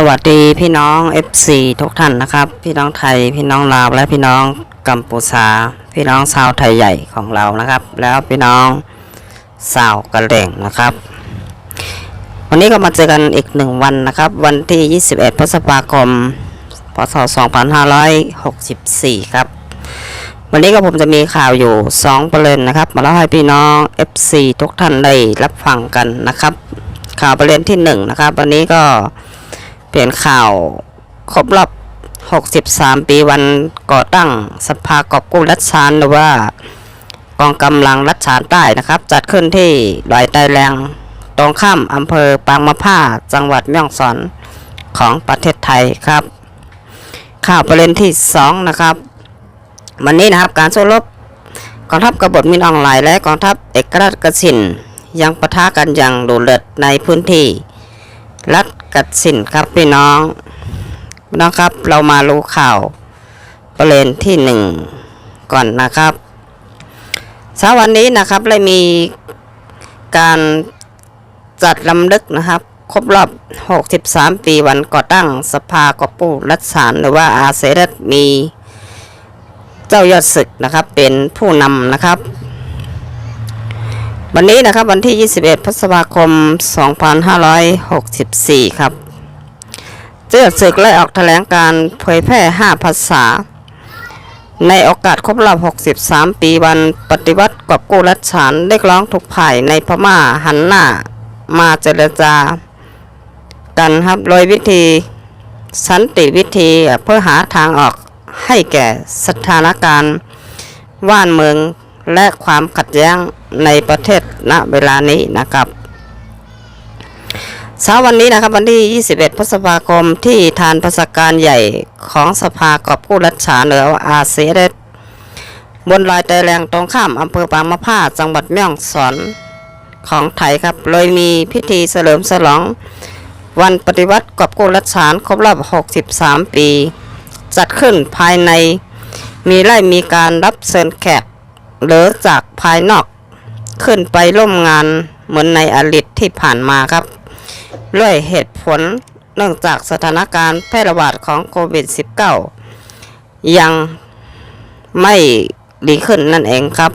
สวัสดีพี่น้อง FC ทุกท่านนะครับ พี่น้องไทยพี่น้องลาวและพี่น้องกัมพูชา พี่น้องชาวไทยใหญ่ของเรานะครับ แล้วพี่น้องชาวกะเหร่งนะครับ วันนี้ก็มาเจอกันอีกหนึ่งวันนะครับ วันที่ 21 พฤษภาคม พศ 2564 ครับ วันนี้ก็ผมจะมีข่าวอยู่ 2 ประเด็นนะครับ มาเล่าให้พี่น้อง FC ทุกท่านได้รับฟังกันนะครับ ข่าวประเด็นที่ 1 นะครับ วันนี้ก็ เป็นข่าว ครบรอบ 63 ปีวันก่อตั้งสภากอบกู้รัฐชานหรือว่ากองกำลังรัฐชานใต้นะครับ จัดขึ้นที่ดอยไตแรงตรงข้ามอำเภอปางมะผ้าจังหวัดแม่ฮ่องสอนของประเทศไทยครับ ข่าวประเด็นที่ 2 นะครับ วันนี้นะครับการสู้รบกองทัพกบฏมินออนไลน์และกองทัพเอกราชกสินยังปะทะกันอย่างดุเดือดในพื้นที่ รัฐ กัดสินครับพี่น้องน้องครับ เรามารู้ข่าวประเด็นที่หนึ่งก่อนนะครับเช้าวันนี้นะครับเลยมีการจัดลำลึกนะครับ ครบรอบ 63 ปีวันก่อตั้งสภากอบกู้รัฐสารหรือว่าอาเซรัตมีเจ้ายอดศึกนะครับ เป็นผู้นำนะครับ วันนี้นะครับวันที่ 21 พฤษภาคม 2564 ครับเจ้าศึกได้ออกแถลงการเผยแพร่ 5 ภาษา ในโอกาสครบรอบ 63 ปีวันปฏิวัติกอบกู้รัฐฉานเรียกร้องทุกฝ่ายในพม่าหันหน้ามาเจรจากันครับโดยวิธีสันติวิธีเพื่อหาทางออกให้แก่สถานการณ์ว่านเมือง และความขัดแย้งในประเทศณเวลานี้นะครับเช้าวันนี้นะครับวันที่ 21 พฤษภาคมที่ทานประสการใหญ่ของสภากอบกู้รัฐฉาเหนืออาเซียนบนลอยไตแรงตรงข้ามอำเภอปางมะผ้าจังหวัดแม่ฮ่องสอนของไทยครับเลยมีพิธีเฉลิมฉลอง วันปฏิวัติกอบกู้รัฐฉานครบรอบ 63 ปี จัดขึ้นภายในมีไล่มีการรับเชิญแขก หรือจากภายนอกขึ้นไปร่วมงานเหมือนในอดีตที่ผ่านมาครับด้วยเหตุผลเนื่องจากสถานการณ์แพร่ระบาดของโควิด -19 ยังไม่ดีขึ้นนั่นเองครับ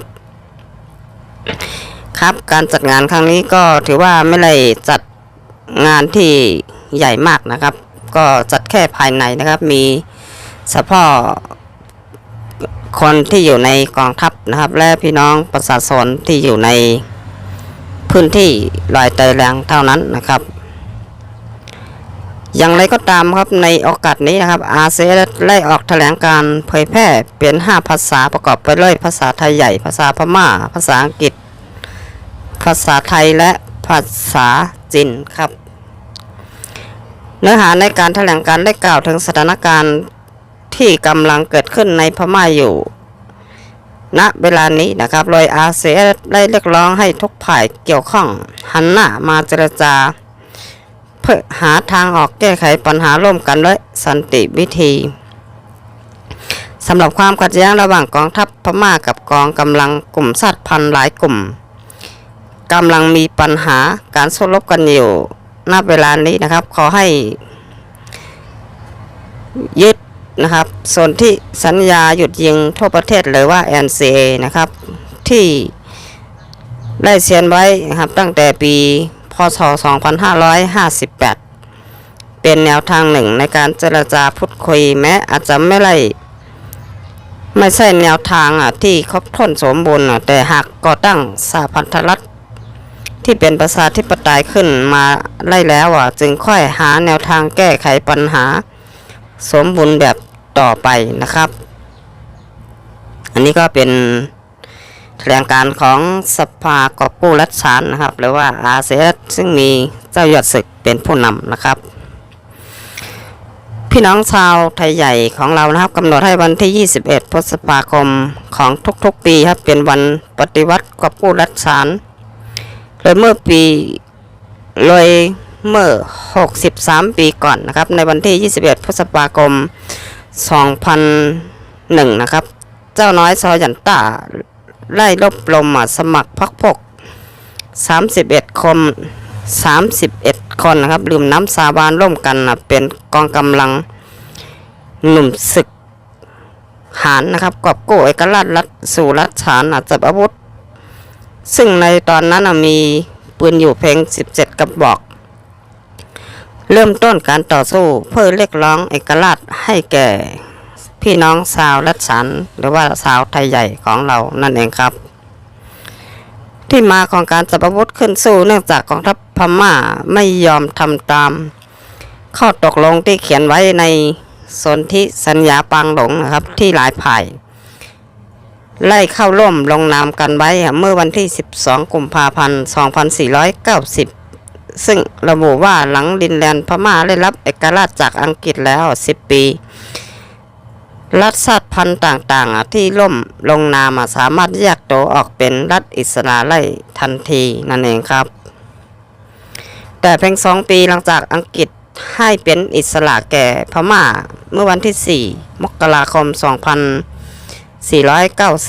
ครับการจัดงานครั้งนี้ก็ถือว่าไม่ได้จัดงานที่ใหญ่มากนะครับ ก็จัดแค่ภายในนะครับ มีเฉพาะ คนที่อยู่ในกองทัพนะครับ และพี่น้องประชาชนที่อยู่ในพื้นที่ลอยเตยแรงเท่านั้นนะครับ อย่างไรก็ตามครับในโอกาสนี้นะครับอาเซียนได้ออกแถลงการเผยแพร่เป็น5 ภาษาประกอบไปด้วยภาษาไทยใหญ่ ภาษาพม่า ภาษาอังกฤษ ภาษาไทยและภาษาจีนครับ เนื้อหาในการแถลงการได้กล่าวถึงสถานการณ์ ที่กำลังเกิดขึ้นในพม่าอยู่ณเวลานี้นะครับโดยอาเซียนได้เรียกร้องให้ทุกฝ่ายเกี่ยวข้อง หันหน้ามาเจรจา เพื่อหาทางออกแก้ไขปัญหาร่วมกันด้วยสันติวิธีสำหรับความขัดแย้งระหว่างกองทัพพม่ากับกองกำลังกลุ่มชาติพันธุ์หลายกลุ่มกำลังมีปัญหาการสู้รบกันอยู่ณเวลานี้นะครับ ขอให้ยึด นะครับส่วนที่สัญญาหยุดยิงทั่วประเทศหรือว่า NCA นะครับ ที่ได้เซ็นไว้นะครับตั้งแต่ปีพศ 2558 เป็นแนวทางหนึ่งในการเจรจาพูดคุยแม้อาจจะไม่ไล่ไม่ใช่แนวทางอะที่ครบถ้วนสมบูรณ์อะแต่หากก่อตั้งสหพันธรัฐที่เป็นประชาธิปไตยขึ้นมาไล่แล้วอะจึงค่อยหาแนวทางแก้ไขปัญหา สมบูรณ์แบบต่อไปนะครับ อันนี้ก็เป็นแถลงการของสภากอบกู้รัฐฉานนะครับ หรือว่าอาเซียนซึ่งมีเจ้ายอดศึกเป็นผู้นำนะครับ พี่น้องชาวไทยใหญ่ของเรานะครับกำหนดให้วันที่ 21 พฤษภาคมของทุกๆปีครับเป็นวันปฏิวัติกอบกู้รัฐฉานโดยเมื่อปีเลย เมื่อ 63 ปีก่อนนะครับ ในวันที่ 21 พฤษภาคม 2001 นะครับ เจ้าน้อยซอยันต้าไล่รบลมมาสมัครพักพก 31 คน 31 คนนะครับลืมน้ำสาบานร่วมกันนะเป็นกองกำลังหนุ่มศึกหารนะครับกอบโก้เอกราชรัฐสู่รัฐฉานอาจับอาวุธ ซึ่งในตอนนั้นมีปืนอยู่เพียง 17 กระบอก เริ่มต้นการต่อสู้เพื่อเรียกร้องเอกราชให้แก่ พี่น้องชาวรัฐฉานหรือว่าชาวไทยใหญ่ของเรานั่นเองครับ ที่มาของการจับวุธขึ้นสู้เนื่องจากกองทัพพม่าไม่ยอมทำตาม ข้อตกลงที่เขียนไว้ในสนธิสัญญาปางหลงนะครับที่หลายฝ่ายไล่เข้าร่วมลงนามกันไว้เมื่อวันที่ 12 กุมภาพันธ์ 2490 ซึ่งระบุว่าหลังดินแดนพม่าได้รับเอกราชจากอังกฤษแล้ว 10 ปี รัฐชาติพันธุ์ต่างๆ ที่ล่มลงนามสามารถแยกตัวออกเป็นรัฐอิสระได้ทันทีนั่นเองครับ แต่เพียงสองปีหลังจากอังกฤษให้เป็นอิสระแก่พม่าเมื่อวันที่ 4 มกราคม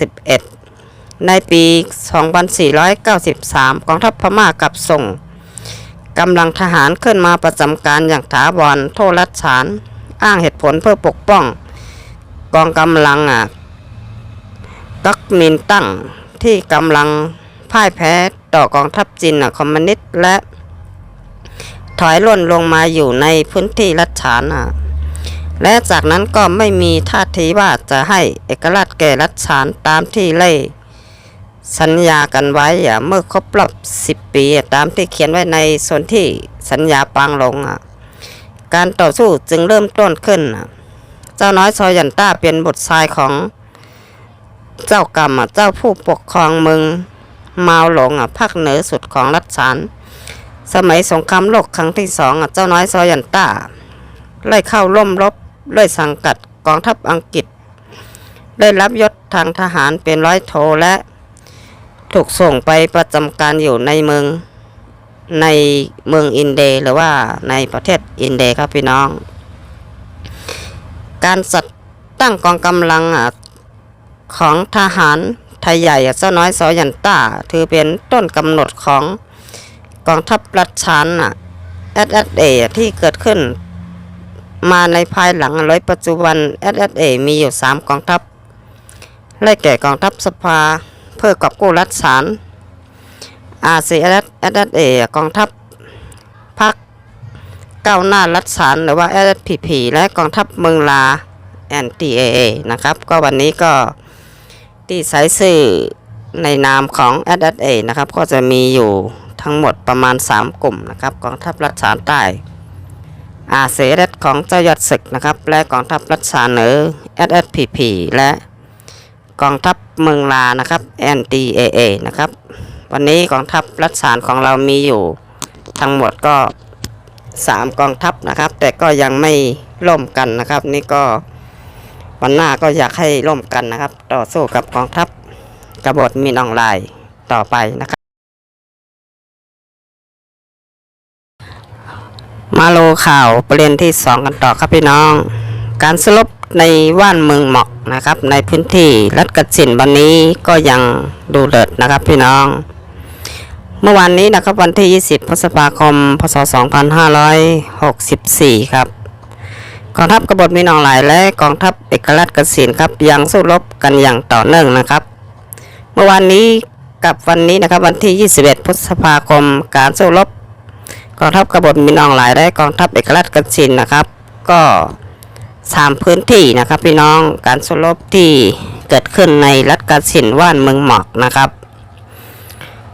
2491 ในปี 2493 กองทัพพม่ากับส่ง กำลังทหารขึ้นมาประจำการอย่างถาวรโทรัฐฉาน อ้างเหตุผลเพื่อปกป้อง กองกำลังอะกักมินตั้งที่กำลังพ่ายแพ้ต่อกองทัพจีนอะคอมมิวนิสต์และ ถอยล่นลงมาอยู่ในพื้นที่รัฐฉานอะและจากนั้นก็ไม่มีท่าทีว่าจะให้เอกราชแก่รัฐฉานตามที่เล่ สัญญากันไว้อะเมื่อครบรอบ10ปีตามที่เขียนไว้ในส่วนที่สัญญาปางลงอะการต่อสู้จึงเริ่มต้นขึ้น เจ้าน้อยซอยันต้าเป็นบุตรายของเจ้ากรรมเจ้าผู้ปกครองเมืองมาวหลงภาคเหนือสุดของรัฐฉานสมัยสงครามโลกครั้งที่สองเจ้าน้อยซอยันต้าไล่เข้าร่วมรบไล่สังกัดกองทัพอังกฤษ ได้รับยศทางทหารเป็นร้อยโทและ ถูกส่งไปประจำการอยู่ในเมืองในเมืองอินเดียหรือว่าในประเทศอินเดียครับพี่น้อง การจัดตั้งกองกำลังของทหารไทยใหญ่เจ้าน้อยซอยันต้าถือเป็นต้นกำหนดของกองทัพรัฐชานเอะ SSA ที่เกิดขึ้นมาในภายหลังโดยปัจจุบัน SSA มีอยู่ 3 กองทัพได้แก่กองทัพสภา เพื่อกอบกู้รัฐฉาน RCS SSA กองทัพพรรคก้าวหน้ารัฐฉานหรือว่า SSPP และกองทัพเมืองลา NTAA นะครับ ก็วันนี้ก็ที่ใช้สื่อในนามของ SSA นะครับ ก็จะมีอยู่ทั้งหมดประมาณ 3 กลุ่มนะครับ กองทัพรัฐฉานใต้อาเซเรตของเจ้ายอดศึกนะครับ และกองทัพรัฐฉานเหนือ SSPP และ กองทัพเมืองลานะครับ NTAA นะครับ วันนี้กองทัพรัฐฉานของเรามีอยู่ทั้งหมดก็ 3 กองทัพนะครับ แต่ก็ยังไม่ร่วมกันนะครับ นี่ก็วันหน้าก็อยากให้ร่วมกันนะครับ ต่อสู้กับกองทัพกบฏมินออนไลน์ต่อไปนะครับ มาโลข่าวประเด็นที่ 2 กันต่อครับพี่น้อง การสลบ ในว่านเมืองเหมาะนะครับ ในพื้นที่รัฐกสินวันนี้ก็ยังดูเดือดนะครับพี่น้อง เมื่อวานนี้นะครับวันที่ 20 พฤษภาคม พศ 2564 ครับกองทัพกบฏมีนองหลายและกองทัพเอกราชกสินครับยังสู้รบกันอย่างต่อเนื่องนะครับ เมื่อวานนี้กับวันนี้นะครับวันที่ 21 พฤษภาคม การสู้รบกองทัพกบฏมีนองหลายและกองทัพเอกราชกสินนะครับ ก็ สามพื้นที่นะครับพี่น้องการสู้รบที่เกิดขึ้นในรัฐกสินว่านเมืองหมอกนะครับ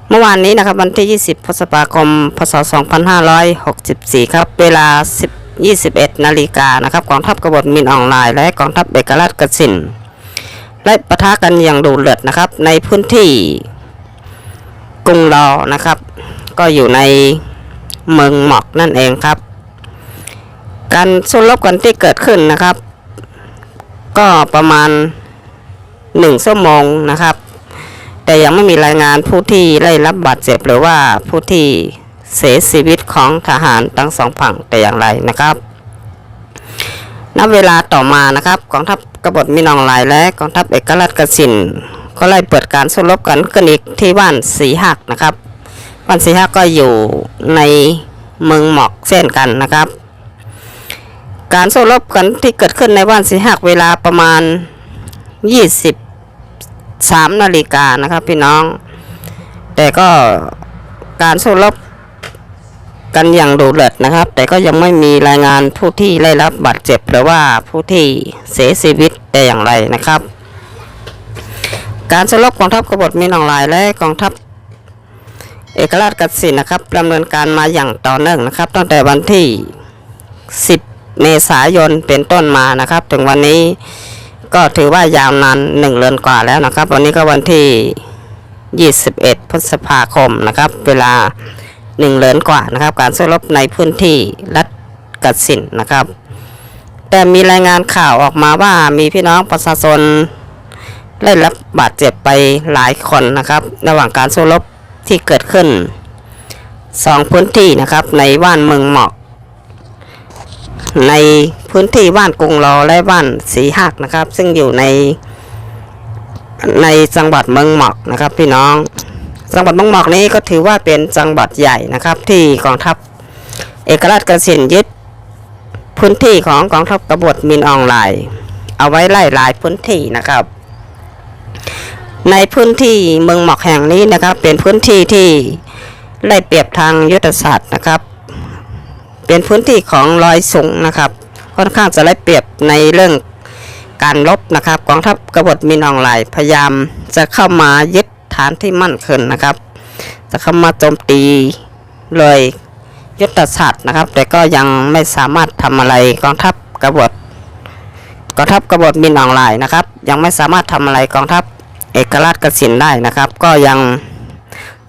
เมื่อวานนี้นะครับวันที่ 20 พฤษภาคม พศ 2564 ครับ เวลา 10 21 นาฬิกานะครับกองทัพกบฏมินออนไลน์และกองทัพเอกราชกสินได้ปะทะกันอย่างดุเดือดนะครับ ในพื้นที่กรุงรอนะครับ ก็อยู่ในเมืองหมอกนั่นเองครับ การสู้รบกันที่เกิดขึ้นนะครับ ก็ประมาณหนึ่งชั่วโมงนะครับ แต่ยังไม่มีรายงานผู้ที่ได้รับบาดเจ็บหรือว่าผู้ที่เสียชีวิตของทหารทั้งสองฝั่งแต่อย่างไรนะครับณเวลาต่อมานะครับกองทัพกบฏมินองลน์และกองทัพเอกราชกสินก็ไล่เปิดการสู้รบกันขึ้นอีกที่บ้านสีหักนะครับบวันสีห้าก็อยู่ในเมืองหมอกเช่นกันนะครับ การสู้รบกันที่เกิดขึ้นในวันสี่ห้าเวลาประมาณยี่สิบสามนาฬิกานะครับพี่น้อง แต่ก็การสู้รบกันอย่างดุเดือดนะครับ แต่ก็ยังไม่มีรายงานผู้ที่ได้รับบาดเจ็บหรือว่าผู้ที่เสียชีวิตแต่อย่างไรนะครับ การสู้รบกองทัพกบฏมีหนองลายและกองทัพเอกราชกสินนะครับดำเนินการมาอย่างต่อเนื่องนะครับ ตั้งแต่วันที่ 10 เมษายนเป็นต้นมานะครับ ถึงวันนี้ก็ถือว่ายาวนานหนึ่งเดือนกว่าแล้วนะครับ วันนี้ก็วันที่ 21 พฤษภาคมนะครับ เวลาหนึ่งเดือนกว่านะครับ การสู้รบในพื้นที่รัฐกสินนะครับ แต่มีรายงานข่าวออกมาว่ามีพี่น้องประชาชนได้รับบาดเจ็บไปหลายคนนะครับ ระหว่างการสู้รบที่เกิดขึ้นสองพื้นที่นะครับในว่านเมืองหมอก ในพื้นที่ว่านกรุงรอและว่านสีหักนะครับ ซึ่งอยู่ในในจังหวัดเมืองหมอกนะครับพี่น้อง จังหวัดเมืองหมอกนี้ก็ถือว่าเป็นจังหวัดใหญ่นะครับ ที่กองทัพเอกราชกสินยึดพื้นที่ของกองทัพกบฏมินออนไลน์ เอาไว้ไล่หลายพื้นที่นะครับ ในพื้นที่เมืองหมอกแห่งนี้นะครับ เป็นพื้นที่ที่ได้เปรียบทางยุทธศาสตร์นะครับ เป็นพื้นที่ของรอยสูงนะครับค่อนข้างจะได้เปรียบในเรื่องการลบนะครับกองทัพกบฏมินออนไลพยายามจะเข้ามายึดฐานที่มั่นคงนะครับ จะเข้ามาโจมตีเลยยุทธศาสตร์นะครับ แต่ก็ยังไม่สามารถทำอะไรกองทัพกบฏกองทัพกบฏมินออนไลน์นะครับ ยังไม่สามารถทำอะไรกองทัพเอกราชกสินได้นะครับ ก็ยัง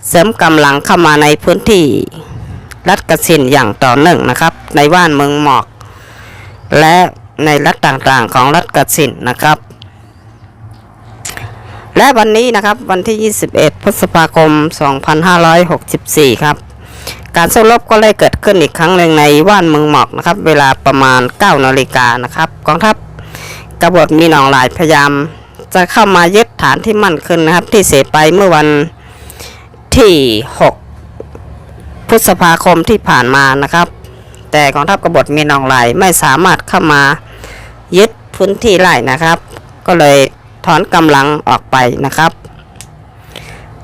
เสริมกำลังเข้ามาในพื้นที่ รัฐกสินอย่างต่อเนื่องนะครับ ในว่านเมืองหมอก และในรัฐต่างๆของรัฐกสินนะครับ และวันนี้นะครับวันที่ 21 พฤษภาคม 2564 ครับ การสู้รบก็ได้เกิดขึ้นอีกครั้งหนึ่งในว่านเมืองหมอกนะครับ เวลาประมาณ9นาฬิกานะครับกองทัพกบฏมีหนองหลายพยายาม จะเข้ามายึดฐานที่มั่นคงนะครับ ที่เสียไปเมื่อวันที่ 6 พฤษภาคมที่ผ่านมานะครับ แต่กองทัพกบฏมีนองไหลไม่สามารถเข้ามายึดพื้นที่ไร่นะครับ ก็เลยถอนกำลังออกไปนะครับ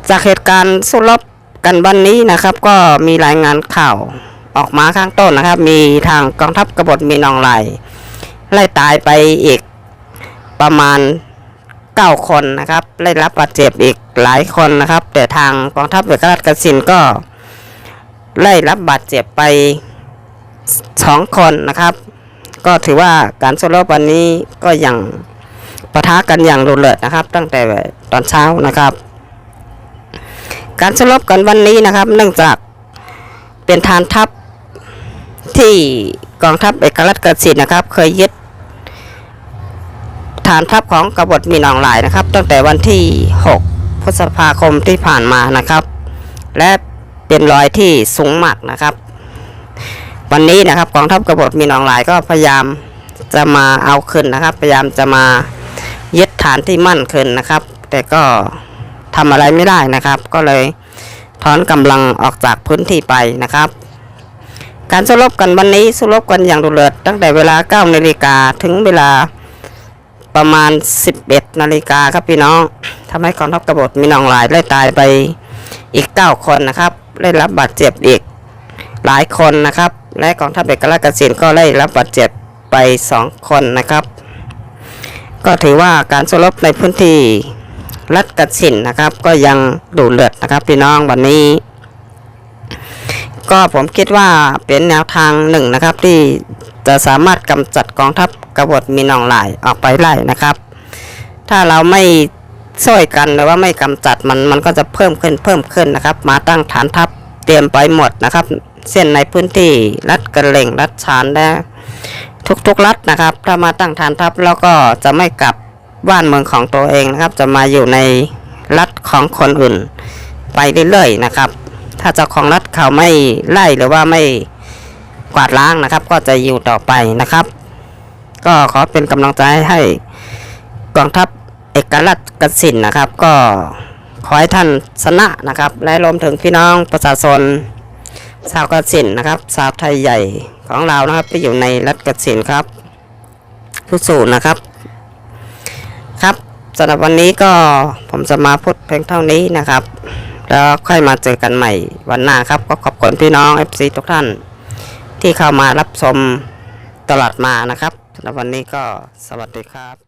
จากเหตุการณ์สู้รบกันวันนี้นะครับ ก็มีรายงานข่าวออกมาข้างต้นนะครับ มีทางกองทัพกบฏมีนองไหลไล่ตายไปอีกประมาณ9คนนะครับ ได้รับบาดเจ็บอีกหลายคนนะครับ แต่ทางกองทัพเอกราชกสินก็ ได้รับบาดเจ็บไป2คนนะครับ ก็ถือว่าการสู้รบวันนี้ก็ยังปะทะกันอย่างรุนแรงนะครับ ตั้งแต่ตอนเช้านะครับ การสู้รบกันวันนี้นะครับ เนื่องจากเป็นฐานทัพที่กองทัพเอกราชกสินนะครับ เคยยึดฐานทัพของกบฏมีนองหลายนะครับ ตั้งแต่วันที่ 6 พฤษภาคมที่ผ่านมานะครับ และ เป็นรอยที่สูงมากนะครับ วันนี้นะครับกองทัพกบฏมีนองหลายก็พยายามจะมาเอาคืนนะครับ พยายามจะมายึดฐานที่มั่นคืนนะครับ แต่ก็ทำอะไรไม่ได้นะครับ ก็เลยถอนกำลังออกจากพื้นที่ไปนะครับ การสู้รบกันวันนี้สู้รบกันอย่างดุเดือดตั้งแต่เวลา9นาฬิกาถึงเวลาประมาณ 11นาฬิกาครับพี่น้องทำให้กองทัพกบฏมีน้องหลายได้ตายไปอีก 9 คนนะครับ ได้รับบาดเจ็บอีกหลายคนนะครับ และกองทัพเอกราชกสินก็ได้รับบาดเจ็บไป 2 คนนะครับ ก็ถือว่าการสู้รบในพื้นที่รัฐกสินนะครับ ก็ยังดูเลือดนะครับพี่น้องวันนี้ ก็ผมคิดว่าเป็นแนวทางหนึ่งนะครับ ที่จะสามารถกำจัดกองทัพกบฏมีนองหลายออกไปไล่นะครับ ถ้าเราไม่ ช่วยกันหรือว่าไม่กำจัดมันมันก็จะเพิ่มขึ้นเพิ่มขึ้นนะครับ มาตั้งฐานทัพเตรียมไปหมดนะครับ เส้นในพื้นที่รัฐกระเหล่งรัฐชานและทุกๆรัฐนะครับ ถ้ามาตั้งฐานทัพแล้วก็จะไม่กลับบ้านเมืองของตัวเองนะครับ จะมาอยู่ในรัฐของคนอื่น ไปเรื่อยๆนะครับ ถ้าเจ้าของรัฐเขาไม่ไล่หรือว่าไม่กวาดล้างนะครับ ก็จะอยู่ต่อไปนะครับ ก็ขอเป็นกำลังใจให้กองทัพ เอกราชกสินนะครับ ก็ขอให้ท่านชนะนะครับ และรวมถึงพี่น้องประชาชนชาวกสินนะครับชาวไทยใหญ่ของเรานะครับที่อยู่ในรัฐกสินครับทุกสู้ๆนะครับ ครับสำหรับวันนี้ก็ผมจะมาพูดเพียงเท่านี้นะครับ แล้วค่อยมาเจอกันใหม่วันหน้าครับ ก็ขอบคุณพี่น้อง FC ทุกท่าน ที่เข้ามารับชมตลอดมานะครับสำหรับวันนี้ก็สวัสดีครับ